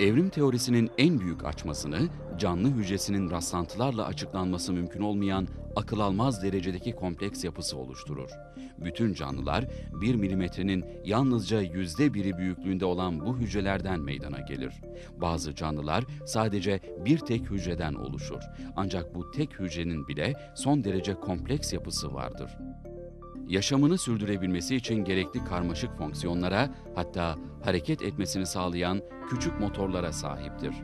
Evrim teorisinin en büyük açmasını canlı hücresinin rastlantılarla açıklanması mümkün olmayan akıl almaz derecedeki kompleks yapısı oluşturur. Bütün canlılar 1 milimetrenin yalnızca yüzde biri büyüklüğünde olan bu hücrelerden meydana gelir. Bazı canlılar sadece bir tek hücreden oluşur. Ancak bu tek hücrenin bile son derece kompleks yapısı vardır yaşamını sürdürebilmesi için gerekli karmaşık fonksiyonlara hatta hareket etmesini sağlayan küçük motorlara sahiptir.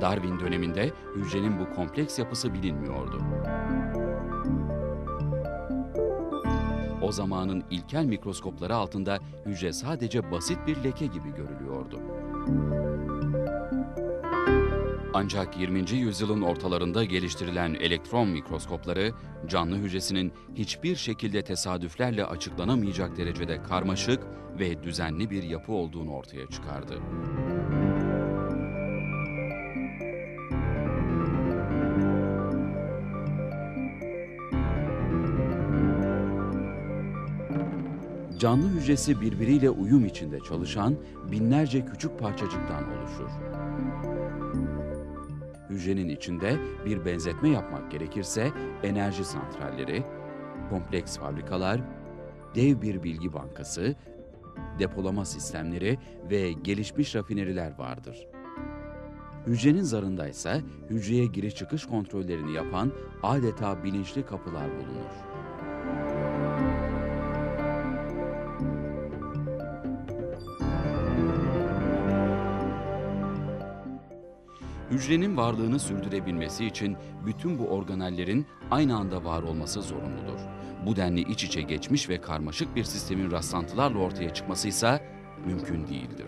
Darwin döneminde hücrenin bu kompleks yapısı bilinmiyordu. O zamanın ilkel mikroskopları altında hücre sadece basit bir leke gibi görülüyordu. Ancak 20. yüzyılın ortalarında geliştirilen elektron mikroskopları canlı hücresinin hiçbir şekilde tesadüflerle açıklanamayacak derecede karmaşık ve düzenli bir yapı olduğunu ortaya çıkardı. Canlı hücresi birbiriyle uyum içinde çalışan binlerce küçük parçacıktan oluşur hücrenin içinde bir benzetme yapmak gerekirse enerji santralleri, kompleks fabrikalar, dev bir bilgi bankası, depolama sistemleri ve gelişmiş rafineriler vardır. Hücrenin zarında ise hücreye giriş çıkış kontrollerini yapan adeta bilinçli kapılar bulunur. Hücrenin varlığını sürdürebilmesi için bütün bu organellerin aynı anda var olması zorunludur. Bu denli iç içe geçmiş ve karmaşık bir sistemin rastlantılarla ortaya çıkması ise mümkün değildir.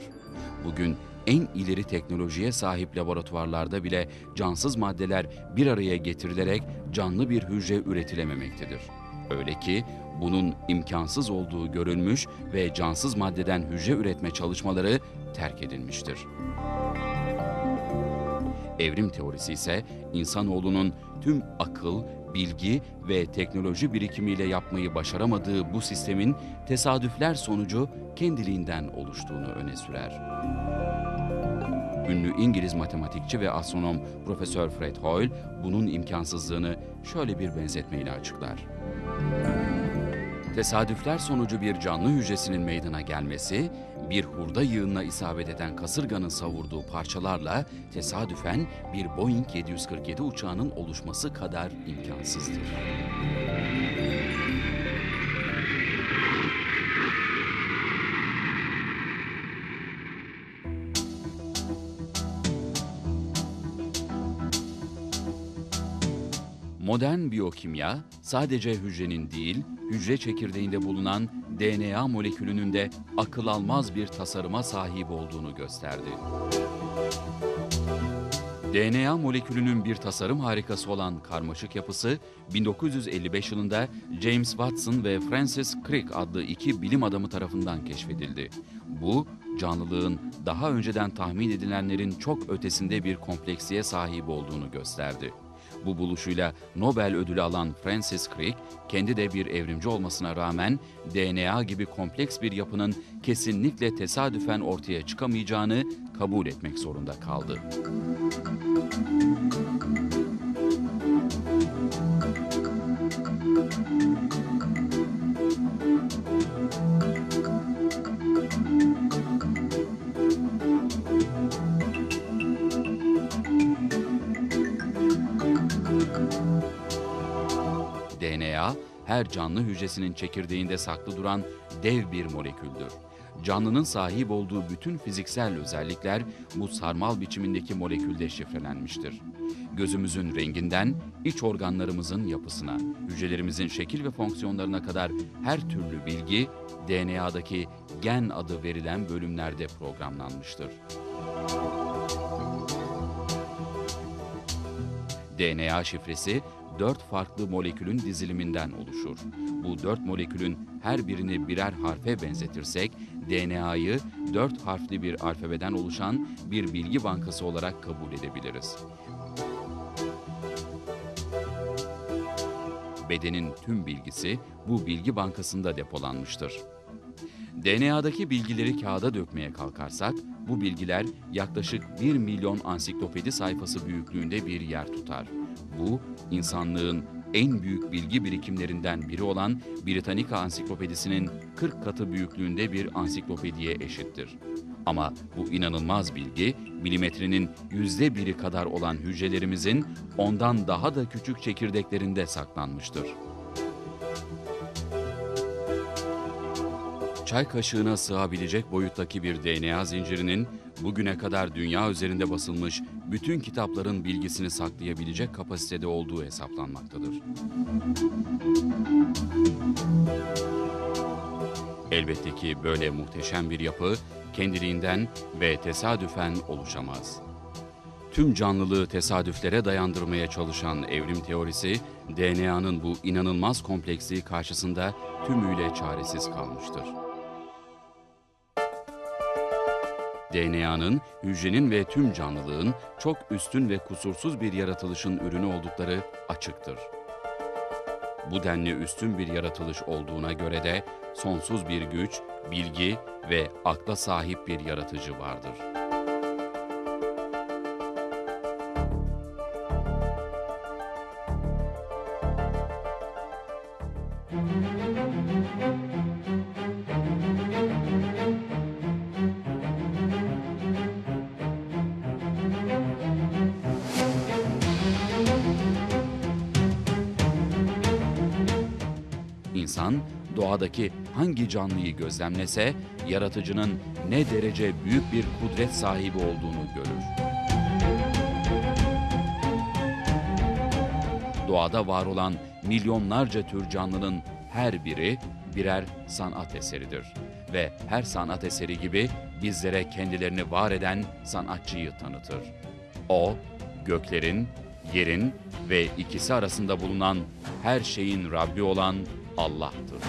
Bugün en ileri teknolojiye sahip laboratuvarlarda bile cansız maddeler bir araya getirilerek canlı bir hücre üretilememektedir. Öyle ki bunun imkansız olduğu görülmüş ve cansız maddeden hücre üretme çalışmaları terk edilmiştir. Evrim teorisi ise insanoğlunun tüm akıl, bilgi ve teknoloji birikimiyle yapmayı başaramadığı bu sistemin tesadüfler sonucu kendiliğinden oluştuğunu öne sürer. Ünlü İngiliz matematikçi ve astronom Profesör Fred Hoyle bunun imkansızlığını şöyle bir benzetmeyle açıklar. Tesadüfler sonucu bir canlı hücresinin meydana gelmesi, bir hurda yığınına isabet eden kasırganın savurduğu parçalarla tesadüfen bir Boeing 747 uçağının oluşması kadar imkansızdır. Modern biyokimya sadece hücrenin değil, hücre çekirdeğinde bulunan DNA molekülünün de akıl almaz bir tasarıma sahip olduğunu gösterdi. DNA molekülünün bir tasarım harikası olan karmaşık yapısı 1955 yılında James Watson ve Francis Crick adlı iki bilim adamı tarafından keşfedildi. Bu, canlılığın daha önceden tahmin edilenlerin çok ötesinde bir kompleksiye sahip olduğunu gösterdi. Bu buluşuyla Nobel ödülü alan Francis Crick, kendi de bir evrimci olmasına rağmen DNA gibi kompleks bir yapının kesinlikle tesadüfen ortaya çıkamayacağını kabul etmek zorunda kaldı. Her canlı hücresinin çekirdeğinde saklı duran dev bir moleküldür. Canlının sahip olduğu bütün fiziksel özellikler bu sarmal biçimindeki molekülde şifrelenmiştir. Gözümüzün renginden iç organlarımızın yapısına, hücrelerimizin şekil ve fonksiyonlarına kadar her türlü bilgi DNA'daki gen adı verilen bölümlerde programlanmıştır. DNA şifresi dört farklı molekülün diziliminden oluşur. Bu dört molekülün her birini birer harfe benzetirsek, DNA'yı dört harfli bir alfabeden oluşan bir bilgi bankası olarak kabul edebiliriz. Bedenin tüm bilgisi bu bilgi bankasında depolanmıştır. DNA'daki bilgileri kağıda dökmeye kalkarsak, bu bilgiler yaklaşık 1 milyon ansiklopedi sayfası büyüklüğünde bir yer tutar. Bu, insanlığın en büyük bilgi birikimlerinden biri olan Britannica Ansiklopedisi'nin 40 katı büyüklüğünde bir ansiklopediye eşittir. Ama bu inanılmaz bilgi, milimetrenin yüzde biri kadar olan hücrelerimizin ondan daha da küçük çekirdeklerinde saklanmıştır. Çay kaşığına sığabilecek boyuttaki bir DNA zincirinin bugüne kadar dünya üzerinde basılmış bütün kitapların bilgisini saklayabilecek kapasitede olduğu hesaplanmaktadır. Elbette ki böyle muhteşem bir yapı kendiliğinden ve tesadüfen oluşamaz. Tüm canlılığı tesadüflere dayandırmaya çalışan evrim teorisi, DNA'nın bu inanılmaz kompleksliği karşısında tümüyle çaresiz kalmıştır. DNA'nın, hücrenin ve tüm canlılığın çok üstün ve kusursuz bir yaratılışın ürünü oldukları açıktır. Bu denli üstün bir yaratılış olduğuna göre de sonsuz bir güç, bilgi ve akla sahip bir yaratıcı vardır. İnsan doğadaki hangi canlıyı gözlemlese yaratıcının ne derece büyük bir kudret sahibi olduğunu görür. Doğada var olan milyonlarca tür canlının her biri birer sanat eseridir ve her sanat eseri gibi bizlere kendilerini var eden sanatçıyı tanıtır. O, göklerin, yerin ve ikisi arasında bulunan her şeyin Rabbi olan Allah'tır.